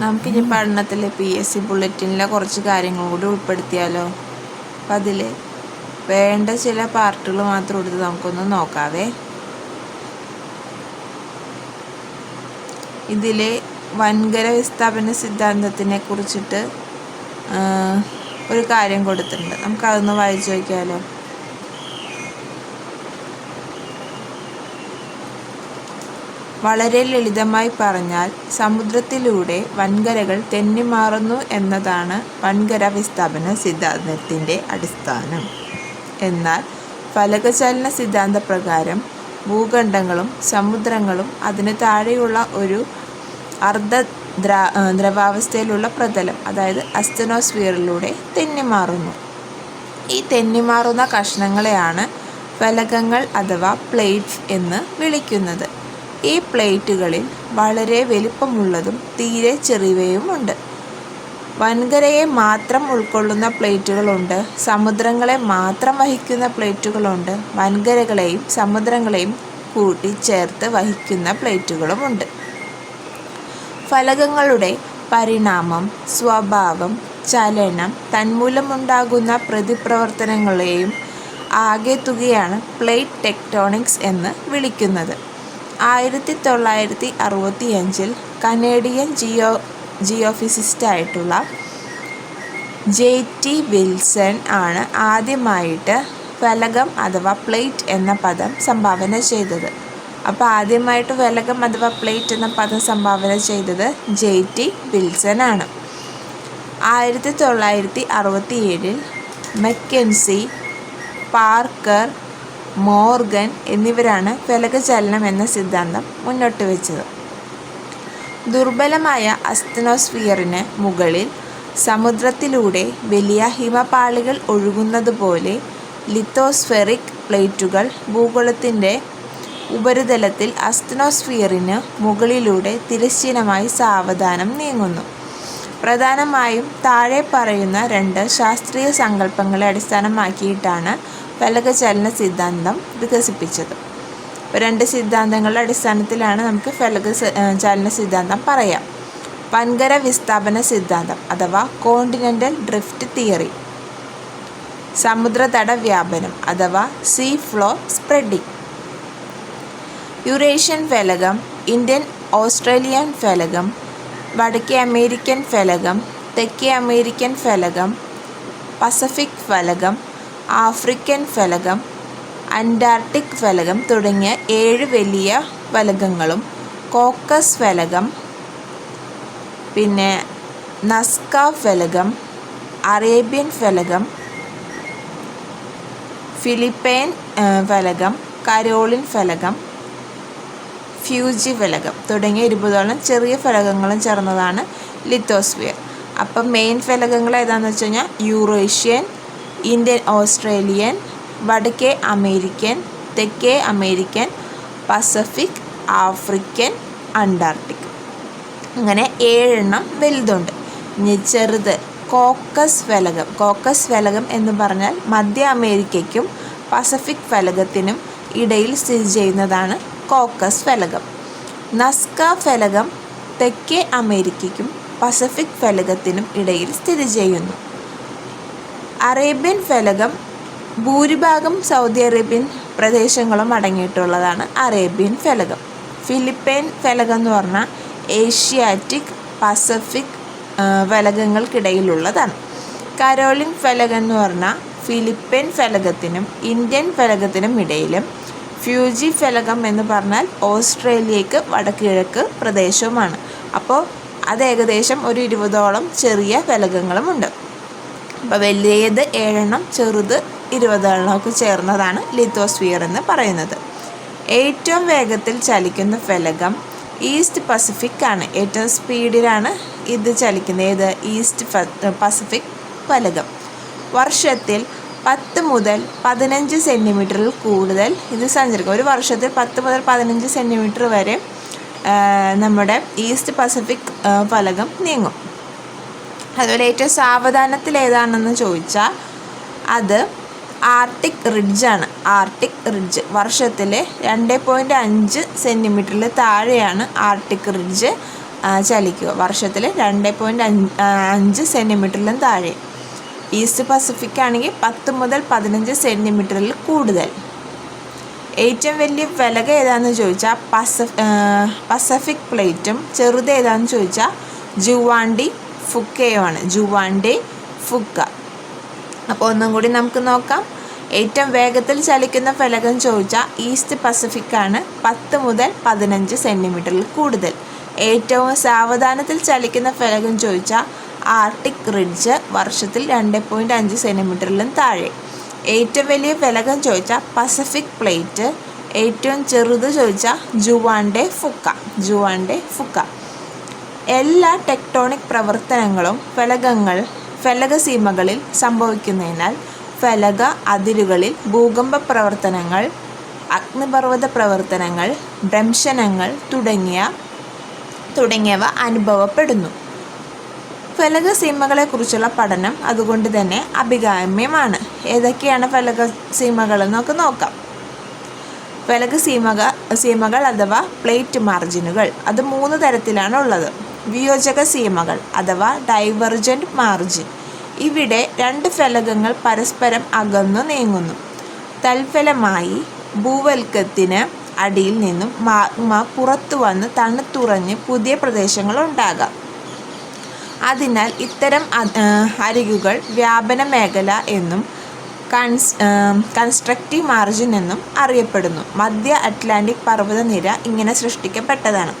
നമുക്കിനി പഠനത്തിൽ P S C ബുള്ളറ്റിനിലെ കുറച്ച് കാര്യങ്ങൾ കൂടി ഉൾപ്പെടുത്തിയാലോ? അപ്പം അതിൽ വേണ്ട ചില പാർട്ടുകൾ മാത്രം എടുത്ത് നമുക്കൊന്ന് നോക്കാവേ. ഇതിൽ വൻകര വിസ്ഥാപന സിദ്ധാന്തത്തിനെ കുറിച്ചിട്ട് ഒരു കാര്യം കൊടുത്തിട്ടുണ്ട്. നമുക്കതൊന്ന് വായിച്ചു നോക്കിയാലോ? വളരെ ലളിതമായി പറഞ്ഞാൽ സമുദ്രത്തിലൂടെ വൻകരകൾ തെന്നിമാറുന്നു എന്നതാണ് വൻകര വിസ്ഥാപന സിദ്ധാന്തത്തിന്റെ അടിസ്ഥാനം. എന്നാൽ ഫലകചലന സിദ്ധാന്ത പ്രകാരം ഭൂഖണ്ഡങ്ങളും സമുദ്രങ്ങളും അതിന് താഴെയുള്ള ഒരു അർദ്ധ ദ്രാ ദ്രവാവസ്ഥയിലുള്ള പ്രതലം അതായത് അസ്തനോസ്ഫിയറിലൂടെ തെന്നിമാറുന്നു. ഈ തെന്നിമാറുന്ന കഷ്ണങ്ങളെയാണ് ഫലകങ്ങൾ അഥവാ പ്ലേറ്റ്സ് എന്ന് വിളിക്കുന്നത്. ഈ പ്ലേറ്റുകളിൽ വളരെ വലിപ്പമുള്ളതും തീരെ ചെറിയവയുമുണ്ട്. വൻകരയെ മാത്രം ഉൾക്കൊള്ളുന്ന പ്ലേറ്റുകളുണ്ട്. സമുദ്രങ്ങളെ മാത്രം വഹിക്കുന്ന പ്ലേറ്റുകളുണ്ട്. വൻകരകളെയും സമുദ്രങ്ങളെയും കൂട്ടി ചേർത്ത് വഹിക്കുന്ന പ്ലേറ്റുകളുമുണ്ട്. ഫലകങ്ങളുടെ പരിണാമം സ്വഭാവം ചലനം തന്മൂലമുണ്ടാകുന്ന പ്രതിപ്രവർത്തനങ്ങളെയും ആകെത്തുകയാണ് പ്ലേറ്റ് ടെക്ടോണിക്സ് എന്ന് വിളിക്കുന്നത്. ആയിരത്തി തൊള്ളായിരത്തി അറുപത്തി അഞ്ചിൽ കനേഡിയൻ ജിയോ ജിയോഫിസിസ്റ്റായിട്ടുള്ള ജെ ടി വിൽസൺ ആണ് ആദ്യമായിട്ട് ഫലകം അഥവാ പ്ലേറ്റ് എന്ന പദം സംഭാവന ചെയ്തത്. അപ്പോൾ ആദ്യമായിട്ട് ഫലകം അഥവാ പ്ലേറ്റ് എന്ന പദം സംഭാവന ചെയ്തത് ജെ ടി വിൽസൺ ആണ്. ആയിരത്തി തൊള്ളായിരത്തി അറുപത്തി ഏഴിൽ മെക്കൻസി പാർക്കർ മോർഗൻ എന്നിവരാണ് ഫലകചലനം എന്ന സിദ്ധാന്തം മുന്നോട്ട് വെച്ചത്. ദുർബലമായ അസ്തനോസ്ഫിയറിന് മുകളിൽ സമുദ്രത്തിലൂടെ വലിയ ഹിമപാളികൾ ഒഴുകുന്നതുപോലെ ലിത്തോസ്ഫെറിക് പ്ലേറ്റുകൾ ഭൂഗോളത്തിന്റെ ഉപരിതലത്തിൽ അസ്തനോസ്ഫിയറിന് മുകളിലൂടെ തിരശ്ചീനമായി സാവധാനം നീങ്ങുന്നു. പ്രധാനമായും താഴെ പറയുന്ന രണ്ട് ശാസ്ത്രീയ സങ്കല്പങ്ങളെ അടിസ്ഥാനമാക്കിയിട്ടാണ് ഫലകചലന സിദ്ധാന്തം വികസിപ്പിച്ചത് രണ്ട് സിദ്ധാന്തങ്ങളുടെ അടിസ്ഥാനത്തിലാണ് നമുക്ക് ഫലക ചലന സിദ്ധാന്തം പറയാം. വൻകര വിസ്ഥാപന സിദ്ധാന്തം അഥവാ കോണ്ടിനെന്റൽ ഡ്രിഫ്റ്റ് തിയറി. സമുദ്രതട വ്യാപനം അഥവാ സീ ഫ്ലോ സ്പ്രെഡിംഗ് യുറേഷ്യൻ ഫലകം ഇന്ത്യൻ ഓസ്ട്രേലിയൻ ഫലകം വടക്കേ അമേരിക്കൻ ഫലകം തെക്കേ അമേരിക്കൻ ഫലകം പസഫിക് ഫലകം ആഫ്രിക്കൻ ഫലകം അന്റാർട്ടിക് ഫലകം തുടങ്ങിയ ഏഴ് വലിയ ഫലകങ്ങളും കോക്കസ് ഫലകം പിന്നെ നസ്ക ഫലകം അറേബ്യൻ ഫലകം ഫിലിപ്പൈൻ ഫലകം കരോളിൻ ഫലകം ഫ്യൂജി ഫലകം തുടങ്ങിയ ഇരുപതോളം ചെറിയ ഫലകങ്ങളും ചേർന്നതാണ് ലിത്തോസ്ഫിയർ. അപ്പം മെയിൻ ഫലകങ്ങൾ ഏതാണെന്ന് വെച്ച് കഴിഞ്ഞാൽ യൂറേഷ്യൻ ഇന്ത്യൻ ഓസ്ട്രേലിയൻ വടക്കേ അമേരിക്കൻ തെക്കേ അമേരിക്കൻ പസഫിക് ആഫ്രിക്കൻ അന്റാർട്ടിക്. അങ്ങനെ ഏഴെണ്ണം വലുതുണ്ട്. ഇനി ചെറുത് കോക്കസ് ഫലകം. കോക്കസ് ഫലകം എന്ന് പറഞ്ഞാൽ മധ്യ അമേരിക്കയ്ക്കും പസഫിക് ഫലകത്തിനും ഇടയിൽ സ്ഥിതി ചെയ്യുന്നതാണ് കോക്കസ് ഫലകം. നസ്ക ഫലകം തെക്കേ അമേരിക്കയ്ക്കും പസഫിക് ഫലകത്തിനും ഇടയിൽ സ്ഥിതി ചെയ്യുന്നു. അറേബ്യൻ ഫലകം ഭൂരിഭാഗം സൗദി അറേബ്യൻ പ്രദേശങ്ങളും അടങ്ങിയിട്ടുള്ളതാണ് അറേബ്യൻ ഫലകം. ഫിലിപ്പൈൻ ഫലകം എന്ന് പറഞ്ഞാൽ ഏഷ്യാറ്റിക് പസഫിക് ഫലകങ്ങൾക്കിടയിലുള്ളതാണ്. കരോലിൻ ഫലകം എന്ന് പറഞ്ഞാൽ ഫിലിപ്പൈൻ ഫലകത്തിനും ഇന്ത്യൻ ഫലകത്തിനും ഇടയിലും ഫ്യൂജി ഫലകം എന്ന് പറഞ്ഞാൽ ഓസ്ട്രേലിയക്ക് വടക്കിഴക്ക് പ്രദേശവുമാണ്. അപ്പോൾ അത് ഏകദേശം ഒരു ഇരുപതോളം ചെറിയ ഫലകങ്ങളുമുണ്ട്. അപ്പോൾ വലിയത് ഏഴെണ്ണം ചെറുത് ഇരുപതെണ്ണമൊക്കെ ചേർന്നതാണ് ലിത്തോസ്ഫിയർ എന്ന് പറയുന്നത്. ഏറ്റവും വേഗത്തിൽ ചലിക്കുന്ന ഫലകം ഈസ്റ്റ് പസഫിക് ആണ്. ഏറ്റവും സ്പീഡിലാണ് ഇത് ചലിക്കുന്നത്. ഏത് ഈസ്റ്റ് പസഫിക് ഫലകം. വർഷത്തിൽ പത്ത് മുതൽ പതിനഞ്ച് സെന്റിമീറ്ററിൽ കൂടുതൽ ഇത് സഞ്ചരിക്കും. ഒരു വർഷത്തിൽ പത്ത് മുതൽ പതിനഞ്ച് സെന്റിമീറ്റർ വരെ നമ്മുടെ ഈസ്റ്റ് പസഫിക് ഫലകം നീങ്ങും. അതുപോലെ ഏറ്റവും സാവധാനത്തിൽ ഏതാണെന്ന് ചോദിച്ചാൽ അത് ആർട്ടിക് റിഡ്ജാണ്. ആർട്ടിക് റിഡ്ജ് വർഷത്തിൽ രണ്ട് പോയിന്റ് അഞ്ച് സെന്റിമീറ്ററിൽ താഴെയാണ് ആർട്ടിക് റിഡ്ജ് ചലിക്കുക. വർഷത്തിൽ രണ്ട് പോയിന്റ് അഞ്ച് അഞ്ച് സെന്റിമീറ്ററിലും താഴെ. ഈസ്റ്റ് പസഫിക് ആണെങ്കിൽ പത്ത് മുതൽ പതിനഞ്ച് സെന്റിമീറ്ററിൽ കൂടുതൽ. ഏറ്റവും വലിയ വിലക ഏതാണെന്ന് ചോദിച്ചാൽ പസഫ് പസഫിക് പ്ലേറ്റും ചെറുത് ഏതാണെന്ന് ചോദിച്ചാൽ ജുവാണ്ടി ഫുക്കയുമാണ്. ജുവാൻഡെ ഫുക്ക. അപ്പോൾ ഒന്നും കൂടി നമുക്ക് നോക്കാം. ഏറ്റവും വേഗത്തിൽ ചലിക്കുന്ന ഫലകം ചോദിച്ചാൽ ഈസ്റ്റ് പസഫിക് ആണ് പത്ത് മുതൽ പതിനഞ്ച് സെന്റിമീറ്ററിൽ കൂടുതൽ. ഏറ്റവും സാവധാനത്തിൽ ചലിക്കുന്ന ഫലകം ചോദിച്ചാൽ ആർട്ടിക് റിഡ്ജ് വർഷത്തിൽ രണ്ട് പോയിന്റ് അഞ്ച് സെന്റിമീറ്ററിലും താഴെ. ഏറ്റവും വലിയ ഫലകം ചോദിച്ചാൽ പസഫിക് പ്ലേറ്റ്. ഏറ്റവും ചെറുത് ചോദിച്ചാൽ ജുവാൻഡെ ഫുക്ക. ജുവാൻഡെ ഫുക്ക. എല്ലാ ടെക്ടോണിക് പ്രവർത്തനങ്ങളും ഫലകങ്ങൾ ഫലകസീമകളിൽ സംഭവിക്കുന്നതിനാൽ ഫലക അതിരുകളിൽ ഭൂകമ്പ പ്രവർത്തനങ്ങൾ അഗ്നിപർവത പ്രവർത്തനങ്ങൾ ഭ്രംശനങ്ങൾ തുടങ്ങിയ തുടങ്ങിയവ അനുഭവപ്പെടുന്നു. ഫലകസീമകളെക്കുറിച്ചുള്ള പഠനം അതുകൊണ്ട് തന്നെ അഭികാമ്യമാണ്. ഏതൊക്കെയാണ് എന്നൊക്കെ നോക്കാം. ഫലകസീമക സീമകൾ അഥവാ പ്ലേറ്റ് മാർജിനുകൾ. അത് മൂന്ന് തരത്തിലാണ് ഉള്ളത്. വിയോജക സീമകൾ അഥവാ ഡൈവർജന്റ് മാർജിൻ. ഇവിടെ രണ്ട് ഫലകങ്ങൾ പരസ്പരം അകന്നു നീങ്ങുന്നു. തൽഫലമായി ഭൂവൽക്കത്തിന് അടിയിൽ നിന്നും മാഗ്മ പുറത്തു വന്ന് തണുത്തുറഞ്ഞ് പുതിയ പ്രദേശങ്ങൾ ഉണ്ടാകാം. അതിനാൽ ഇത്തരം അരികുകൾ വ്യാപന മേഖല എന്നും കൺസ് കൺസ്ട്രക്റ്റീവ് മാർജിൻ എന്നും അറിയപ്പെടുന്നു. മധ്യ അറ്റ്ലാന്റിക് പർവതനിര ഇങ്ങനെ സൃഷ്ടിക്കപ്പെട്ടതാണ്.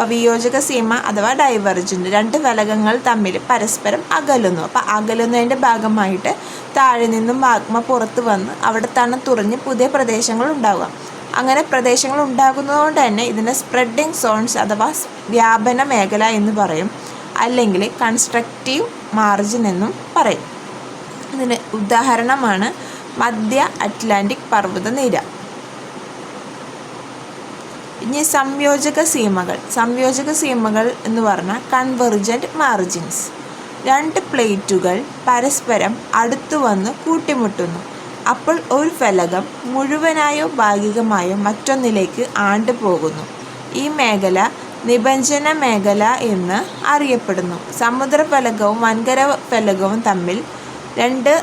വിയോജക സീമ അഥവാ ഡൈവർജന്റ് രണ്ട് ഫലകങ്ങൾ തമ്മിൽ പരസ്പരം അകലുന്നു. അപ്പോൾ അകലുന്നതിന്റെ ഭാഗമായിട്ട് താഴെ നിന്നും മാഗ്മ പുറത്ത് വന്ന് അവിടെ തണുത്തുറഞ്ഞ് പുതിയ പ്രദേശങ്ങൾ ഉണ്ടാവുക. അങ്ങനെ പ്രദേശങ്ങൾ ഉണ്ടാകുന്നതുകൊണ്ട് തന്നെ ഇതിനെ സ്പ്രെഡിങ് സോൺസ് അഥവാ വ്യാപന മേഖല എന്ന് പറയും. അല്ലെങ്കിൽ കൺസ്ട്രക്റ്റീവ് മാർജിൻ എന്നും പറയും. ഇതിന് ഉദാഹരണമാണ് മധ്യ അറ്റ്ലാന്റിക് പർവതനിര ഇനി സംയോജക സീമകൾ. സംയോജക സീമകൾ എന്ന് പറഞ്ഞാൽ കൺവെർജന്റ് മാർജിൻസ് രണ്ട് പ്ലേറ്റുകൾ പരസ്പരം അടുത്തു വന്ന് കൂട്ടിമുട്ടുന്നു. അപ്പോൾ ഒരു ഫലകം മുഴുവനായോ ഭാഗികമായോ മറ്റൊന്നിലേക്ക് ആണ്ടു പോകുന്നു. ഈ മേഖല നിബഞ്ജന മേഖല എന്ന് അറിയപ്പെടുന്നു. സമുദ്രഫലകവും വൻകര ഫലകവും തമ്മിൽ രണ്ട്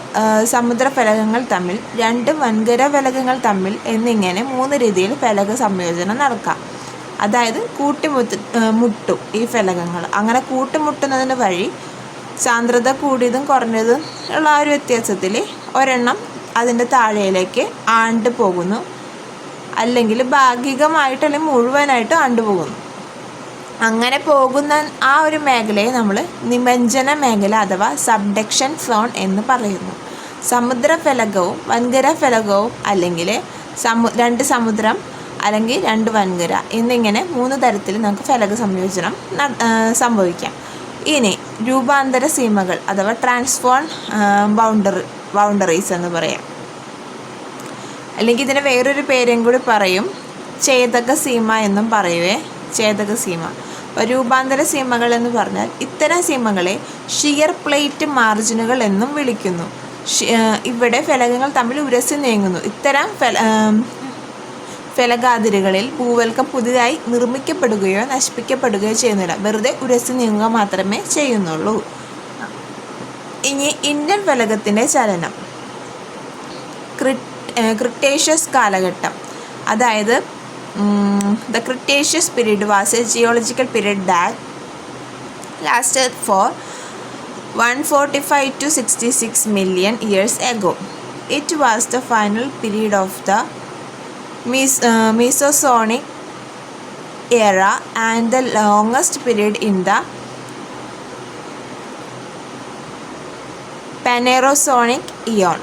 സമുദ്രഫലകങ്ങൾ തമ്മിൽ രണ്ട് വൻകര ഫലകങ്ങൾ തമ്മിൽ എന്നിങ്ങനെ മൂന്ന് രീതിയിൽ ഫലക സംയോജനം നടക്കാം. അതായത് കൂട്ടിമുത്ത് മുട്ടും ഈ ഫലകങ്ങൾ. അങ്ങനെ കൂട്ടിമുട്ടുന്നതിന് വഴി സാന്ദ്രത കൂടിയതും കുറഞ്ഞതും ഉള്ള ആ ഒരു വ്യത്യാസത്തിൽ ഒരെണ്ണം അതിന്റെ താഴയിലേക്ക് ആണ്ട് പോകുന്നു. അല്ലെങ്കിൽ ഭാഗികമായിട്ട് അല്ലെങ്കിൽ മുഴുവനായിട്ട് ആണ്ട് പോകുന്നു. അങ്ങനെ പോകുന്ന ആ ഒരു മേഖലയെ നമ്മൾ നിമഞ്ജന മേഖല അഥവാ സബ്ഡക്ഷൻ സോൺ എന്ന് പറയുന്നു. സമുദ്രഫലകവും വൻകര ഫലകവും അല്ലെങ്കിൽ സമു രണ്ട് സമുദ്രം അല്ലെങ്കിൽ രണ്ട് വൻകര എന്നിങ്ങനെ മൂന്ന് തരത്തിൽ നമുക്ക് ഫലക സംയോജനം സംഭവിക്കാം. ഇനി രൂപാന്തര സീമകൾ അഥവാ ട്രാൻസ്ഫോൺ ബൗണ്ടറി ബൗണ്ടറീസ് എന്ന് പറയാം. അല്ലെങ്കിൽ ഇതിന് വേറൊരു പേരും കൂടി പറയും. ഛേദക സീമ എന്നും പറയുവേ. ഛേദക സീമ. രൂപാന്തര സീമകൾ എന്ന് പറഞ്ഞാൽ ഇത്തരം സീമകളെ ഷിയർ പ്ലേറ്റ് മാർജിനുകൾ എന്നും വിളിക്കുന്നു. ഇവിടെ ഫലകങ്ങൾ തമ്മിൽ ഉരസി നീങ്ങുന്നു. ഇത്തരം ഫല ഫലകാതിരുകളിൽ ഭൂവൽക്കം പുതിയതായി നിർമ്മിക്കപ്പെടുകയോ നശിപ്പിക്കപ്പെടുകയോ ചെയ്യുന്നില്ല. വെറുതെ ഉരസി നീങ്ങുക മാത്രമേ ചെയ്യുന്നുള്ളൂ. ഇനി ഇന്ത്യൻ ഫലകത്തിന്റെ ചലനം. ക്രിട്ടേഷ്യസ് കാലഘട്ടം. അതായത് Mm, the Cretaceous period was a geological period that lasted for 145 to 66 million years ago. It was the final period of the Mes- uh, Mesozoic era and the longest period in the Phanerozoic eon.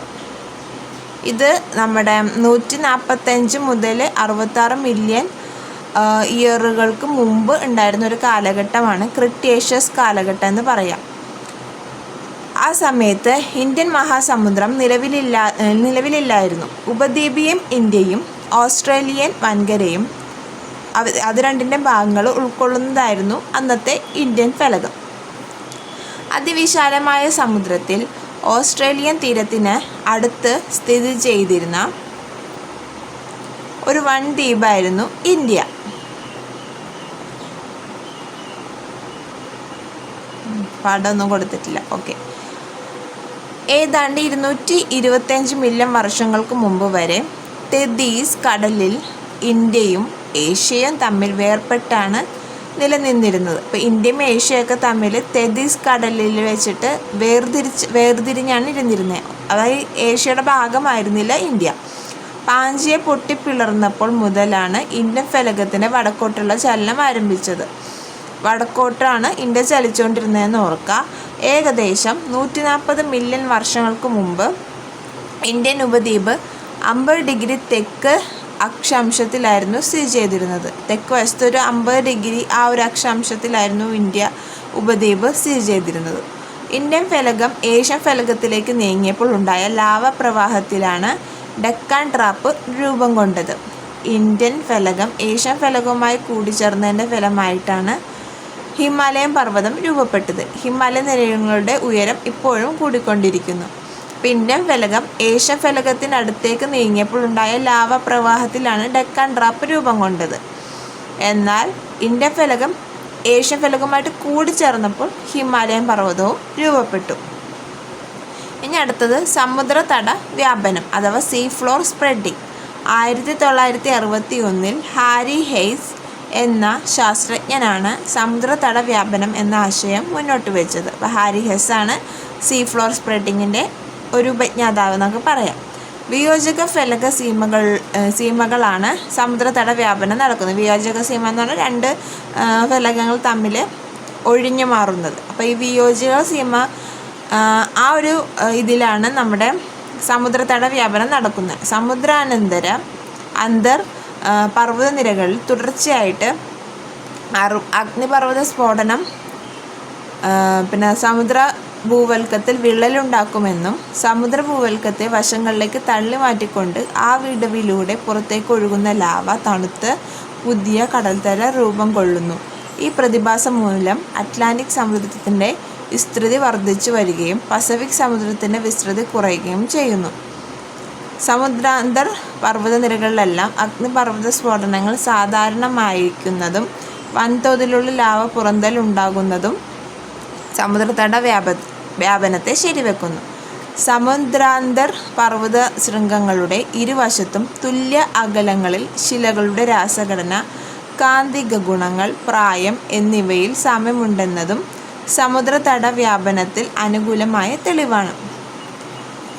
ഇത് നമ്മുടെ നൂറ്റി നാൽപ്പത്തഞ്ച് മുതൽ അറുപത്താറ് million ഇയറുകൾക്ക് മുമ്പ് ഉണ്ടായിരുന്ന ഒരു കാലഘട്ടമാണ് ക്രിട്ടേഷ്യസ് കാലഘട്ടം എന്ന് പറയാം. ആ സമയത്ത് ഇന്ത്യൻ മഹാസമുദ്രം നിലവിലില്ല നിലവിലില്ലായിരുന്നു. ഉപദ്വീപിയും ഇന്ത്യയും ഓസ്ട്രേലിയൻ വൻകരയും അത് രണ്ടിന്റെ ഭാഗങ്ങൾ ഉൾക്കൊള്ളുന്നതായിരുന്നു അന്നത്തെ ഇന്ത്യൻ ഫലകം. അതിവിശാലമായ സമുദ്രത്തിൽ ഓസ്ട്രേലിയൻ തീരത്തിന് അടുത്ത് സ്ഥിതി ചെയ്തിരുന്ന ഒരു വൻ ദ്വീപായിരുന്നു ഇന്ത്യ. പാടൊന്നും കൊടുത്തിട്ടില്ല. ഓക്കെ. ഏതാണ്ട് ഇരുന്നൂറ്റി ഇരുപത്തഞ്ച് മില്യൺ വർഷങ്ങൾക്ക് മുമ്പ് വരെ തെദീസ് കടലിൽ ഇന്ത്യയും ഏഷ്യയും തമ്മിൽ വേർപെട്ടാണ് നിലനിന്നിരുന്നത്. ഇപ്പോൾ ഇന്ത്യയും ഏഷ്യയൊക്കെ തമ്മിൽ തെദീസ് കടലിൽ വെച്ചിട്ട് വേർതിരിച്ച് വേർതിരിഞ്ഞാണ് ഇരുന്നിരുന്നത് അതായത് ഏഷ്യയുടെ ഭാഗമായിരുന്നില്ല ഇന്ത്യ. പാഞ്ചിയെ പൊട്ടിപ്പിളർന്നപ്പോൾ മുതലാണ് ഇന്ത്യൻ ഫലകത്തിന്റെ വടക്കോട്ടുള്ള ചലനം ആരംഭിച്ചത്. വടക്കോട്ടാണ് ഇന്ത്യ ചലിച്ചുകൊണ്ടിരുന്നതെന്ന് ഓർക്കുക ഏകദേശം നൂറ്റി നാൽപ്പത് മില്യൺ വർഷങ്ങൾക്ക് മുമ്പ് ഇന്ത്യൻ ഉപദ്വീപ് അമ്പത് ഡിഗ്രി തെക്ക് അക്ഷാംശത്തിലായിരുന്നു സ്ഥിതി ചെയ്തിരുന്നത്. തെക്ക് വശത്ത് ഒരു അമ്പത് ഡിഗ്രി ആ ഒരു അക്ഷാംശത്തിലായിരുന്നു ഇന്ത്യ ഉപദ്വീപ് സ്ഥിതി ചെയ്തിരുന്നത്. ഇന്ത്യൻ ഫലകം ഏഷ്യൻ ഫലകത്തിലേക്ക് നീങ്ങിയപ്പോൾ ഉണ്ടായ ലാവ പ്രവാഹത്തിലാണ് ഡെക്കാൻ ട്രാപ്പ് രൂപം കൊണ്ടത്. ഇന്ത്യൻ ഫലകം ഏഷ്യൻ ഫലകവുമായി കൂടിച്ചേർന്നതിന്റെ ഫലമായിട്ടാണ് ഹിമാലയം പർവതം രൂപപ്പെട്ടത്. ഹിമാലയ നിരകളുടെ ഉയരം ഇപ്പോഴും കൂടിക്കൊണ്ടിരിക്കുന്നു. പിന്നെ ഫലകം ഏഷ്യൻ ഫലകത്തിനടുത്തേക്ക് നീങ്ങിയപ്പോൾ ഉണ്ടായ ലാവ പ്രവാഹത്തിലാണ് ഡെക്കാൻ ഡ്രാപ്പ് രൂപം കൊണ്ടത്. എന്നാൽ ഇന്ത്യൻ ഫലകം ഏഷ്യൻ ഫലകവുമായിട്ട് കൂടിച്ചേർന്നപ്പോൾ ഹിമാലയൻ പർവതവും രൂപപ്പെട്ടു. ഇനി അടുത്തത് സമുദ്രതട വ്യാപനം അഥവാ സീ ഫ്ലോർ സ്പ്രെഡിംഗ് ആയിരത്തി തൊള്ളായിരത്തി അറുപത്തി ഒന്നിൽ ഹാരി ഹെയ്സ് എന്ന ശാസ്ത്രജ്ഞനാണ് സമുദ്രതട വ്യാപനം എന്ന ആശയം മുന്നോട്ട് വെച്ചത്. അപ്പോൾ ഹാരി ഹെസ് ആണ് സീ ഫ്ലോർ സ്പ്രെഡിങ്ങിന്റെ ഒരു ഉപജ്ഞാതാവ് നമുക്ക് പറയാം. വിയോജക ഫലക സീമകൾ സീമകളാണ് സമുദ്രതട വ്യാപനം നടക്കുന്നത്. വിയോജക സീമ എന്ന് പറഞ്ഞാൽ രണ്ട് ഫലകങ്ങൾ തമ്മിൽ ഒഴിഞ്ഞു മാറുന്നത്. അപ്പോൾ ഈ വിയോജക സീമ ആ, ഒരു ഇതിലാണ് നമ്മുടെ സമുദ്രതട വ്യാപനം നടക്കുന്നത്. സമുദ്രാനന്തര അന്തർ പർവത നിരകളിൽ തുടർച്ചയായിട്ട് അഗ്നിപർവത സ്ഫോടനം പിന്നെ സമുദ്ര ഭൂവൽക്കത്തിൽ വിള്ളലുണ്ടാക്കുമെന്നും സമുദ്ര ഭൂവൽക്കത്തെ വശങ്ങളിലേക്ക് തള്ളി മാറ്റിക്കൊണ്ട് ആ വിടവിലൂടെ പുറത്തേക്ക് ഒഴുകുന്ന ലാവ തണുത്ത് പുതിയ കടൽത്തര രൂപം കൊള്ളുന്നു. ഈ പ്രതിഭാസം മൂലം അറ്റ്ലാന്റിക് സമുദ്രത്തിന്റെ വിസ്തൃതി വർദ്ധിച്ചു വരികയും പസഫിക് സമുദ്രത്തിന്റെ വിസ്തൃതി കുറയുകയും ചെയ്യുന്നു. സമുദ്രാന്തർ പർവതനിരകളിലെല്ലാം അഗ്നിപർവത സ്ഫോടനങ്ങൾ സാധാരണമായിരിക്കുന്നതും വൻതോതിലുള്ള ലാവ പുറന്തൽ ഉണ്ടാകുന്നതും സമുദ്രതട വ്യാപ വ്യാപനത്തെ ശരിവെക്കുന്നു. സമുദ്രാന്തർ പർവത ശൃംഗങ്ങളുടെ ഇരുവശത്തും തുല്യ അകലങ്ങളിൽ ശിലകളുടെ രാസഘടന കാന്തിക ഗുണങ്ങൾ പ്രായം എന്നിവയിൽ സാമ്യമുണ്ടെന്നതും സമുദ്രതട വ്യാപനത്തിൽ അനുകൂലമായ തെളിവാണ്.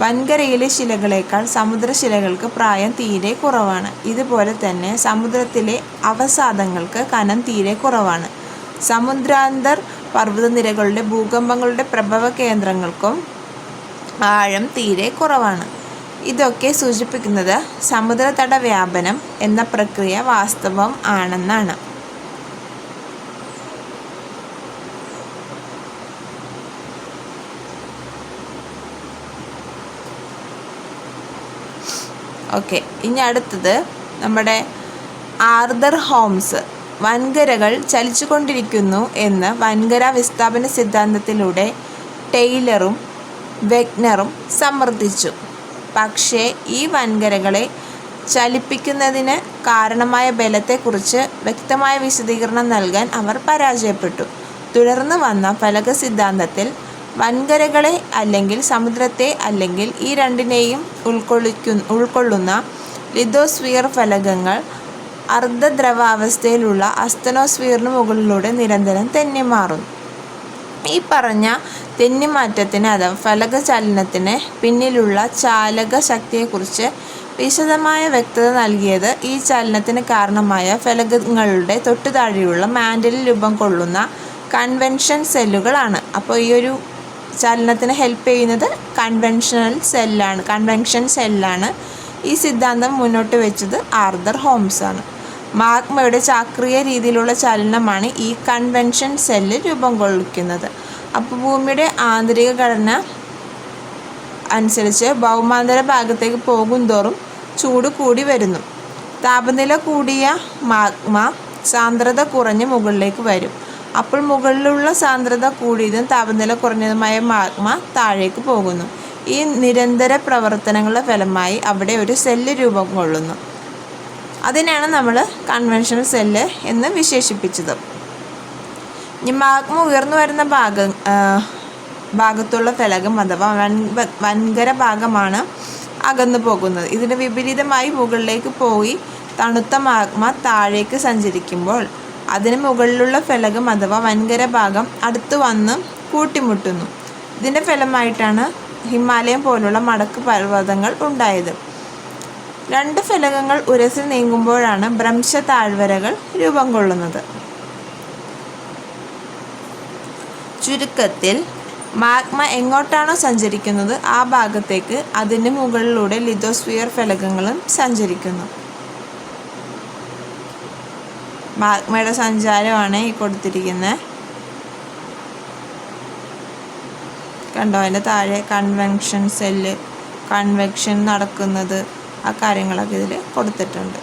വൻകരയിലെ ശിലകളേക്കാൾ സമുദ്രശിലകൾക്ക് പ്രായം തീരെ കുറവാണ്. ഇതുപോലെ തന്നെ സമുദ്രത്തിലെ അവസാദങ്ങൾക്ക് കനം തീരെ കുറവാണ്. സമുദ്രാന്തർ പർവതനിരകളുടെ ഭൂകമ്പങ്ങളുടെ പ്രഭവ കേന്ദ്രങ്ങൾക്കും ആഴം തീരെ കുറവാണ്. ഇതൊക്കെ സൂചിപ്പിക്കുന്നത് സമുദ്രതട വ്യാപനം എന്ന പ്രക്രിയ വാസ്തവം ആണെന്നാണ്. ഓക്കെ ഇനി അടുത്തത് നമ്മുടെ ആർദർ ഹോംസ് വൻകരകൾ ചലിച്ചുകൊണ്ടിരിക്കുന്നു എന്ന് വൻകര വിസ്ഥാപന സിദ്ധാന്തത്തിലൂടെ ടെയ്ലറും വെഗ്നറും സമ്മർദ്ദിച്ചു പക്ഷേ ഈ വൻകരകളെ ചലിപ്പിക്കുന്നതിന് കാരണമായ ബലത്തെക്കുറിച്ച് വ്യക്തമായ വിശദീകരണം നൽകാൻ അവർ പരാജയപ്പെട്ടു. തുടർന്ന് വന്ന ഫലക സിദ്ധാന്തത്തിൽ വൻകരകളെ അല്ലെങ്കിൽ സമുദ്രത്തെ അല്ലെങ്കിൽ ഈ രണ്ടിനെയും ഉൾക്കൊള്ളിക്കു ഉൾക്കൊള്ളുന്ന ലിതോസ്ഫിയർ ഫലകങ്ങൾ അർദ്ധദ്രവാവസ്ഥയിലുള്ള അസ്തനോസ്ഫിയറിന് മുകളിലൂടെ നിരന്തരം തെന്നി മാറുന്നു ഈ പറഞ്ഞ തെന്നിമാറ്റത്തിന് അഥവാ ഫലകചലനത്തിന് പിന്നിലുള്ള ചാലക ശക്തിയെക്കുറിച്ച് വിശദമായ വ്യക്തത നൽകിയത് ഈ ചലനത്തിന് കാരണമായ ഫലകങ്ങളുടെ തൊട്ടുതാഴെയുള്ള മാൻഡലിൽ രൂപം കൊള്ളുന്ന കൺവെൻഷൻ സെല്ലുകളാണ്. അപ്പോൾ ഈ ഒരു ചലനത്തിന് ഹെൽപ്പ് ചെയ്യുന്നത് കൺവെൻഷണൽ സെല്ലാണ് കൺവെൻഷൻ സെല്ലാണ് ഈ സിദ്ധാന്തം മുന്നോട്ട് വെച്ചത് ആർദർ ഹോംസ് ആണ് മാഗ്മയുടെ ചാക്രിയ രീതിയിലുള്ള ചലനമാണ് ഈ കൺവെൻഷൻ സെല്ല് രൂപം കൊള്ളിക്കുന്നത്. അപ്പോൾ ഭൂമിയുടെ ആന്തരിക ഘടന അനുസരിച്ച് ഭൗമാന്തര ഭാഗത്തേക്ക് പോകും തോറും ചൂട് കൂടി വരുന്നു. താപനില കൂടിയ മാഗ്മ സാന്ദ്രത കുറഞ്ഞ് മുകളിലേക്ക് വരും. അപ്പോൾ മുകളിലുള്ള സാന്ദ്രത കൂടിയതും താപനില കുറഞ്ഞതുമായ മാഗ്മ താഴേക്ക് പോകുന്നു. ഈ നിരന്തര പ്രവർത്തനങ്ങളുടെ ഫലമായി അവിടെ ഒരു സെല്ല് രൂപം കൊള്ളുന്നു. അതിനാണ് നമ്മൾ കൺവെൻഷണൽ സെല്ല് എന്ന് വിശേഷിപ്പിച്ചത്. ഇനി മാഗ്മ ഉയർന്നു വരുന്ന ഭാഗം ഭാഗത്തുള്ള ഫലകം അഥവാ വൻ വൻകര ഭാഗമാണ് അകന്നു പോകുന്നത്. ഇതിന് വിപരീതമായി മുകളിലേക്ക് പോയി തണുത്ത മാഗ്മ താഴേക്ക് സഞ്ചരിക്കുമ്പോൾ അതിന് മുകളിലുള്ള ഫലകം അഥവാ വൻകര ഭാഗം അടുത്ത് വന്ന് കൂട്ടിമുട്ടുന്നു. ഇതിന്റെ ഫലമായിട്ടാണ് ഹിമാലയം പോലുള്ള മടക്ക് പർവതങ്ങൾ ഉണ്ടായത്. രണ്ട് ഫലകങ്ങൾ ഉരസിൽ നീങ്ങുമ്പോഴാണ് ഭ്രംശ താഴ്വരകൾ രൂപം കൊള്ളുന്നത്. ചുരുക്കത്തിൽ മാഗ്മ എങ്ങോട്ടാണോ സഞ്ചരിക്കുന്നത് ആ ഭാഗത്തേക്ക് അതിന് മുകളിലൂടെ ലിതോസ്ഫിയർ ഫലകങ്ങളും സഞ്ചരിക്കുന്നു. മാഗ്മയുടെ സഞ്ചാരമാണ് ഈ കൊടുത്തിരിക്കുന്നത് കണ്ടോ? അതിന്റെ താഴെ കൺവെൻഷൻ സെല്ല് കൺവെക്ഷൻ നടക്കുന്നത്. ആ കാര്യങ്ങളൊക്കെ ഇതിൽ കൊടുത്തിട്ടുണ്ട്.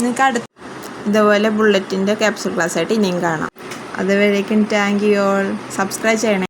നിങ്ങൾക്ക് അടുത്ത ഇതുപോലെ ബുള്ളറ്റിന്റെ ക്യാപ്സൂൾ ക്ലാസ് ആയിട്ട് ഇനിയും കാണാം. അതുവരേക്കും താങ്ക് യു ഓൾ സബ്സ്ക്രൈബ് ചെയ്യണേ.